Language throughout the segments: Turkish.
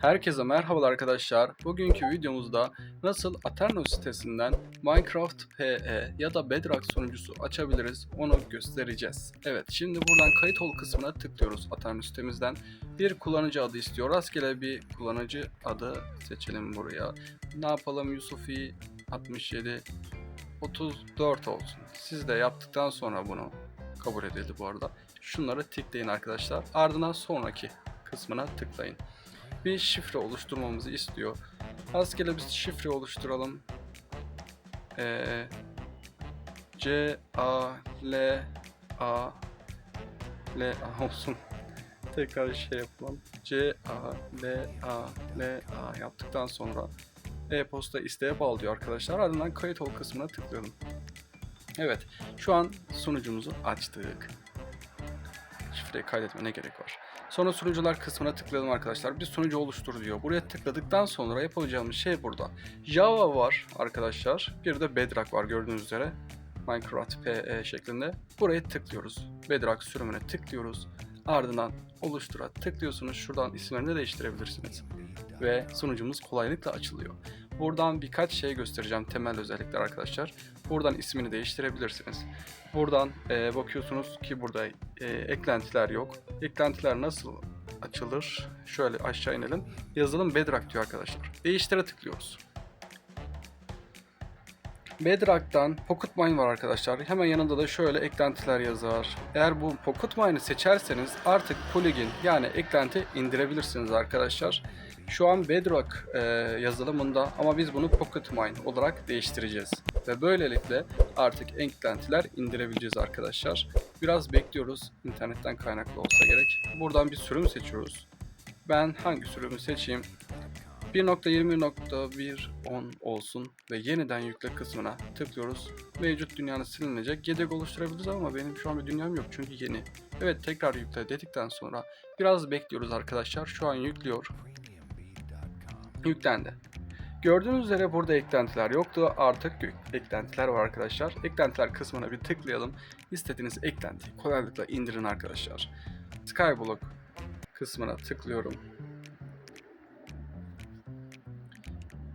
Herkese merhabalar arkadaşlar. Bugünkü videomuzda nasıl Aterno sitesinden Minecraft PE ya da Bedrock sunucusu açabiliriz onu göstereceğiz. Evet şimdi buradan kayıt ol kısmına tıklıyoruz Aterno sitemizden. Bir kullanıcı adı istiyor. Rastgele bir kullanıcı adı seçelim buraya. Ne yapalım Yusufi 67 34 olsun. Siz de yaptıktan sonra bunu kabul edildi bu arada. Şunları tıklayın arkadaşlar. Ardından sonraki kısmına tıklayın bir şifre oluşturmamızı istiyor. Rastgele bir şifre oluşturalım. Ee, C A L A L A olsun. Tekrar şey yapalım. C A L A L A yaptıktan sonra e-posta isteğe bağlı diyor arkadaşlar. Ardından kayıt ol kısmına tıklayalım. Evet, şu an sunucumuzu açtık. Şifreyi kaydetmene gerek var. Sonra sunucular kısmına tıklayalım arkadaşlar. Bir sunucu oluştur diyor. Buraya tıkladıktan sonra yapacağımız şey burada. Java var arkadaşlar. Bir de Bedrock var gördüğünüz üzere. Minecraft PE şeklinde. Buraya tıklıyoruz. Bedrock sürümüne tıklıyoruz. Ardından oluştura tıklıyorsunuz. Şuradan isimlerini de değiştirebilirsiniz. Ve sunucumuz kolaylıkla açılıyor. Buradan birkaç şey göstereceğim temel özellikler arkadaşlar. Buradan ismini değiştirebilirsiniz. Buradan e, bakıyorsunuz ki burada e, eklentiler yok. Eklentiler nasıl açılır? Şöyle aşağı inelim. Yazılım Bedrock diyor arkadaşlar. Değiştire tıklıyoruz. Bedrock'tan Pocket Mine var arkadaşlar. Hemen yanında da şöyle eklentiler yazar. Eğer bu Pocket Mine'ı seçerseniz artık plugin yani eklenti indirebilirsiniz arkadaşlar. Şu an Bedrock e, yazılımında ama biz bunu Pocket Mine olarak değiştireceğiz. Ve böylelikle artık eklentiler indirebileceğiz arkadaşlar. Biraz bekliyoruz. internetten kaynaklı olsa gerek. Buradan bir sürüm seçiyoruz. Ben hangi sürümü seçeyim? 1.20.1.10 olsun ve yeniden yükle kısmına tıklıyoruz. Mevcut dünyanın silinecek. Yedek oluşturabiliriz ama benim şu an bir dünyam yok çünkü yeni. Evet tekrar yükle dedikten sonra biraz bekliyoruz arkadaşlar. Şu an yüklüyor. Yüklendi. Gördüğünüz üzere burada eklentiler yoktu. Artık eklentiler var arkadaşlar. Eklentiler kısmına bir tıklayalım. İstediğiniz eklentiyi kolaylıkla indirin arkadaşlar. Skyblock kısmına tıklıyorum.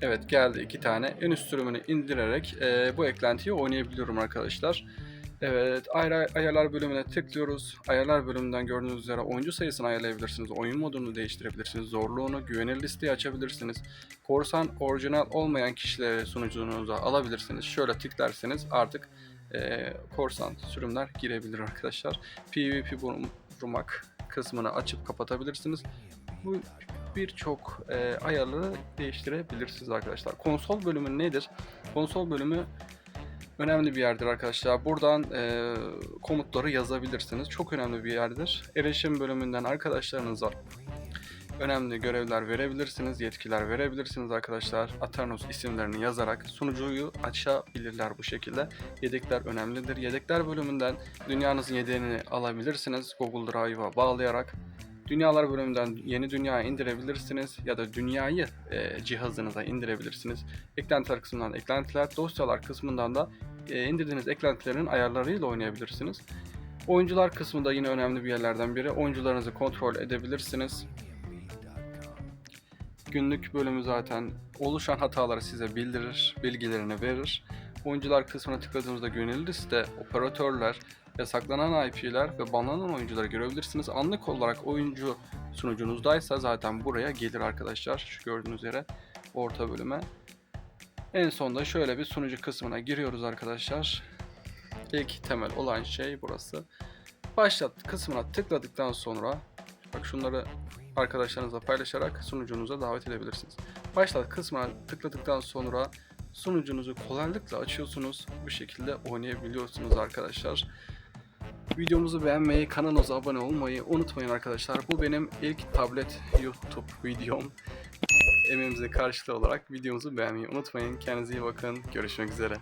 Evet geldi iki tane. En üst sürümünü indirerek e, bu eklentiyi oynayabiliyorum arkadaşlar. Evet ayar, ayarlar bölümüne tıklıyoruz. Ayarlar bölümünden gördüğünüz üzere oyuncu sayısını ayarlayabilirsiniz. Oyun modunu değiştirebilirsiniz. Zorluğunu, güvenilir listeyi açabilirsiniz. Korsan orijinal olmayan kişileri sunucunuza alabilirsiniz. Şöyle tıklarsanız artık e, korsan sürümler girebilir arkadaşlar. PvP vurmak kısmını açıp kapatabilirsiniz. Bu birçok e, ayarları değiştirebilirsiniz arkadaşlar. Konsol bölümü nedir? Konsol bölümü önemli bir yerdir arkadaşlar. Buradan e, komutları yazabilirsiniz. Çok önemli bir yerdir. Erişim bölümünden arkadaşlarınıza önemli görevler verebilirsiniz, yetkiler verebilirsiniz arkadaşlar. Aternos isimlerini yazarak sunucuyu açabilirler bu şekilde. Yedekler önemlidir. Yedekler bölümünden dünyanızın yedeğini alabilirsiniz Google Drive'a bağlayarak. Dünyalar bölümünden yeni dünya indirebilirsiniz ya da dünyayı e, cihazınıza indirebilirsiniz. Eklentiler kısmından eklentiler, dosyalar kısmından da e, indirdiğiniz eklentilerin ayarlarıyla oynayabilirsiniz. Oyuncular kısmı da yine önemli bir yerlerden biri. Oyuncularınızı kontrol edebilirsiniz. Günlük bölümü zaten oluşan hataları size bildirir, bilgilerini verir. Oyuncular kısmına tıkladığınızda gönüllü liste, operatörler, yasaklanan IP'ler ve banlanan oyuncuları görebilirsiniz. Anlık olarak oyuncu sunucunuzdaysa zaten buraya gelir arkadaşlar. Şu gördüğünüz yere orta bölüme. En sonda şöyle bir sunucu kısmına giriyoruz arkadaşlar. İlk temel olan şey burası. Başlat kısmına tıkladıktan sonra bak şunları arkadaşlarınızla paylaşarak sunucunuza davet edebilirsiniz. Başlat kısmına tıkladıktan sonra sunucunuzu kolaylıkla açıyorsunuz. Bu şekilde oynayabiliyorsunuz arkadaşlar. Videomuzu beğenmeyi, kanalımıza abone olmayı unutmayın arkadaşlar. Bu benim ilk tablet YouTube videom. Emeğimizin karşılığı olarak videomuzu beğenmeyi unutmayın. Kendinize iyi bakın. Görüşmek üzere.